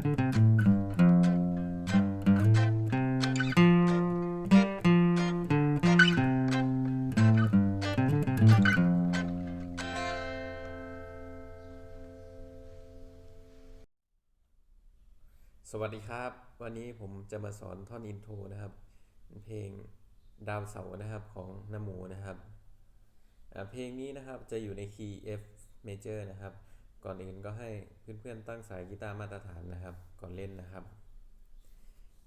สวัสดีครับ วันนี้ผมจะมาสอนท่อนอินโทรนะครับ เพลงดาวเสานะครับของนโมนะครับเพลงนี้นะครับจะอยู่ในคีย์ F major นะครับ ก่อนอื่นก็ให้เพื่อนๆตั้งสายกีตาร์มาตรฐานนะครับ ก่อนเล่นนะครับ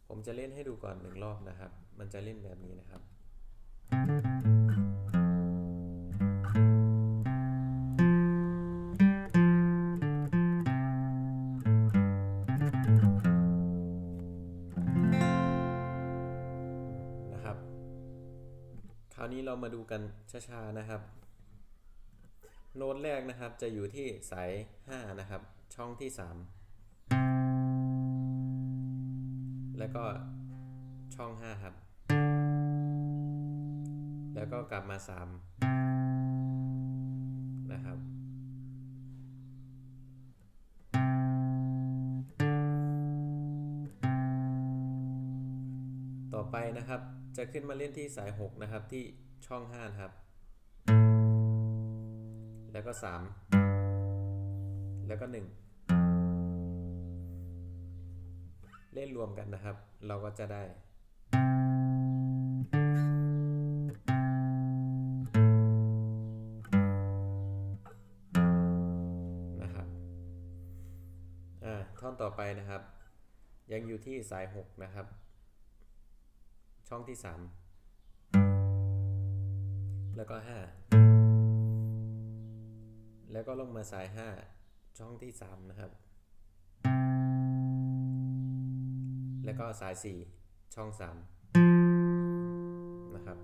ผมจะเล่นให้ดูก่อนหนึ่งรอบนะครับ มันจะเล่นแบบนี้นะครับ นะครับ คราวนี้เรามาดูกันช้าๆนะครับ โน้ตแรกนะครับจะอยู่ที่สาย 5 นะครับ ช่องที่ 3 แล้วก็ช่อง 5 ครับ แล้วก็กลับมา 3 นะครับ ต่อไปนะครับจะขึ้นมาเล่นที่สาย 6 นะครับที่ช่อง 5 นะครับ แล้วก็3แล้วก็1เล่นรวมกันนะครับ เราก็จะได้นะครับอ่าท่อนต่อไปนะครับ ยังอยู่ที่สาย 6 นะครับ ช่องที่ 3 แล้วก็ 5 แล้วก็ลงมาสาย 5 ช่องที่ 3 นะครับ แล้วก็สาย 4 ช่อง 3 นะครับ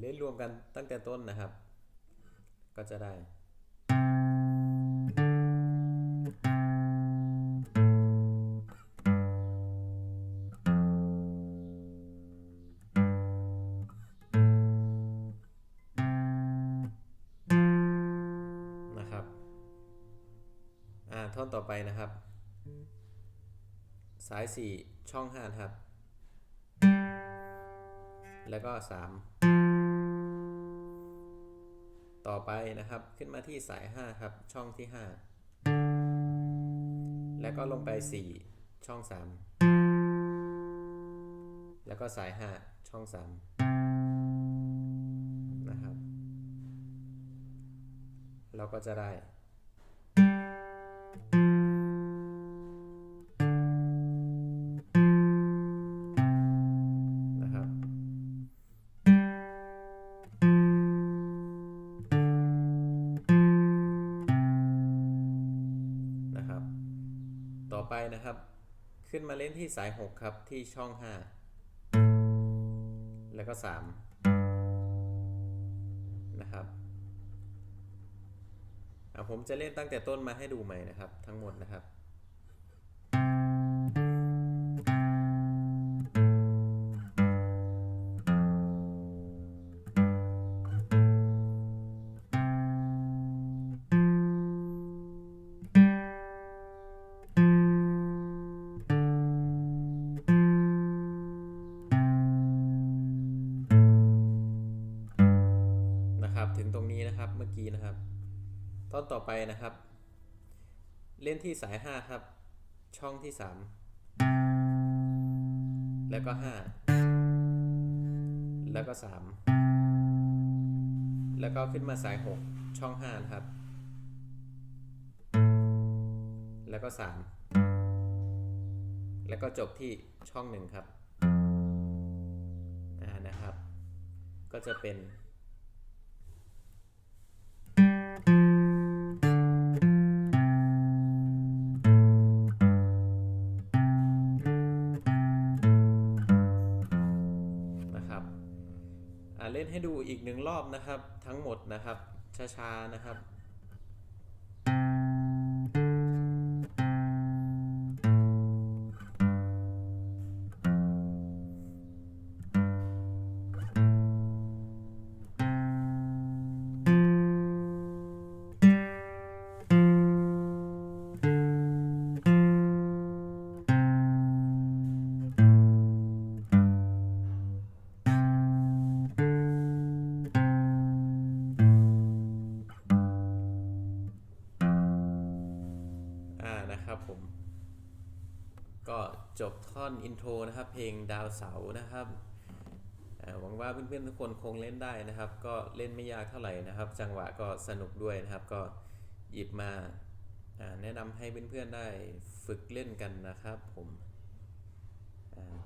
เล่นรวมกันตั้งแต่ต้นนะครับ ก็จะได้ ท่อนต่อไปนะครับ สาย 4 ช่อง5นะครับ แล้วก็ 3 ต่อไปนะครับ ขึ้นมาที่สาย 5 ครับ ช่องที่ 5 แล้วก็ลงไป 4 ช่อง 3 แล้วก็สาย 5 ช่อง 3 นะครับ เราก็จะได้ นะครับ นะครับ ต่อไปนะครับ ขึ้นมาเล่นที่สาย 6 ครับที่ช่อง 5 แล้วก็ 3 นะครับ ผมจะเล่นตั้งแต่ต้นมาให้ดูใหม่นะครับ ทั้งหมดนะครับนะครับ ถึงตรงนี้นะครับเมื่อกี้นะครับ ตอนต่อไปนะครับ เล่นที่สาย 5 ครับ ช่องที่ 3 แล้วก็ 5 แล้วก็ 3 แล้วก็ขึ้นมาสาย 6 ช่อง 5 นะครับ แล้วก็ 3 แล้วก็จบที่ช่อง 1 ครับอ่านะครับ ก็จะเป็น เล่นให้ดูอีกหนึ่งรอบนะครับ ทั้งหมดนะครับช้าๆนะครับ จบท่อนอินโทรนะครับ เพลงดาวเสานะครับหวังว่าเพื่อนๆทุกคนคงเล่นได้นะครับ ก็เล่นไม่ยากเท่าไหร่นะครับ จังหวะก็สนุกด้วยนะครับ ก็หยิบมาแนะนำให้เพื่อนๆได้ฝึกเล่นกันนะครับ ผม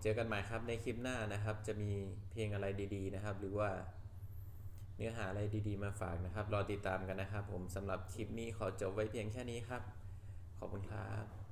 เจอกันใหม่ครับในคลิปหน้านะครับ จะมีเพลงอะไรดี ๆนะครับ หรือว่าเนื้อหาอะไรดีๆมาฝากนะครับ รอติดตามกันนะครับ ผมสำหรับคลิปนี้ขอจบไว้เพียงแค่นี้ครับ ขอบคุณครับ